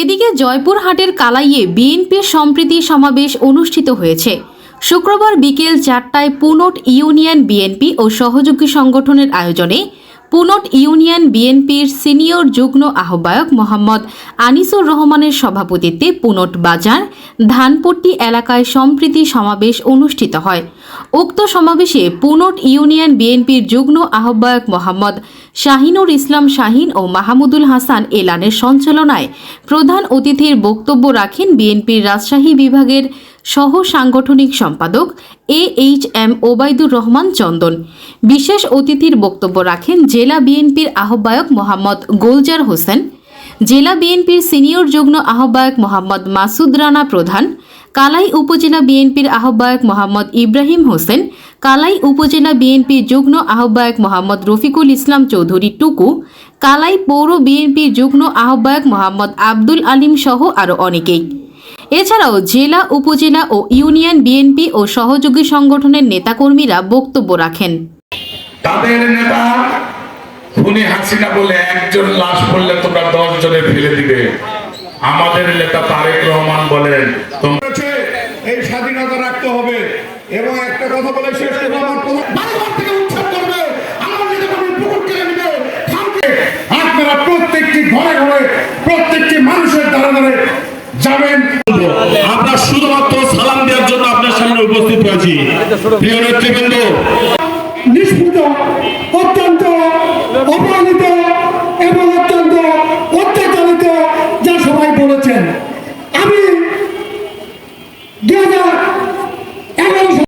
এদিকে জয়পুরহাটের কালাইয়ে বিএনপির সম্প্রীতি সমাবেশ অনুষ্ঠিত হয়েছে। শুক্রবার বিকেল চারটায় পুনট ইউনিয়ন বিএনপি ও সহযোগী সংগঠনের আয়োজনে পুনট ইউনিয়ন বিএনপির সিনিয়র যুগ্ম আহ্বায়ক মোহাম্মদ আনিসুর রহমানের সভাপতিত্বে পুনট বাজার, ধানপট্টি এলাকায় সম্প্রীতি সমাবেশ অনুষ্ঠিত হয়। উক্ত সমাবেশে পুনট ইউনিয়ন বিএনপির যুগ্ম আহ্বায়ক মোহাম্মদ শাহিনুর ইসলাম শাহিন ও মাহমুদুল হাসান এলানের সঞ্চালনায় প্রধান অতিথির বক্তব্য রাখেন বিএনপির রাজশাহী বিভাগের সহ সাংগঠনিক সম্পাদক A H M Obaidur Rahman Chandan. বিশেষ অতিথির বক্তব্য রাখেন জেলা বিএনপির আহ্বায়ক মোহাম্মদ গোলজার হোসেন, জেলা বিএনপির সিনিয়র যুগ্ম আহ্বায়ক মোহাম্মদ মাসুদ রানা প্রধান, কালাই উপজেলা বিএনপির আহ্বায়ক মোহাম্মদ ইব্রাহিম হোসেন, কালাই উপজেলা বিএনপির যুগ্ম আহ্বায়ক মোহাম্মদ রফিকুল ইসলাম চৌধুরী টুকু, কালাই পৌর বিএনপির যুগ্ম আহ্বায়ক মোহাম্মদ আব্দুল আলিম সহ আরও অনেকেই। এছাড়াও জেলা উপজেলা ও ইউনিয়ন বিএনপি ও সহযোগী সংগঠনের নেতাকর্মীরা বক্তব্য রাখেন। তাদের নেতা খুনি হাসিনা বলে একজন লাশ পড়লে তোমরা দশ জনে ফেলে দিবে। আমাদের নেতা তারেক রহমান বলেন এই স্বাধীনতা রাখতে হবে। এবং একটা কথা বলে শেষ করব আমার থেকে উচ্ছেদ করবে। আমার নিজে পুকুর কেড়ে নেবে আপনারা প্রত্যেকটি ঘরে ঘরে প্রত্যেকটি মানুষের দ্বারা দ্বারে যাবেন। আমরা শুধুমাত্র সালাম দেওয়ার জন্য আপনার সামনে উপস্থিত হয়েছি। প্রিয় নেতৃবৃন্দ, নিষ্পৃত, অত্যন্ত অপরাধিত এবং অত্যন্ত অত্যাচারিত যা সবাই বলেছেন। আমি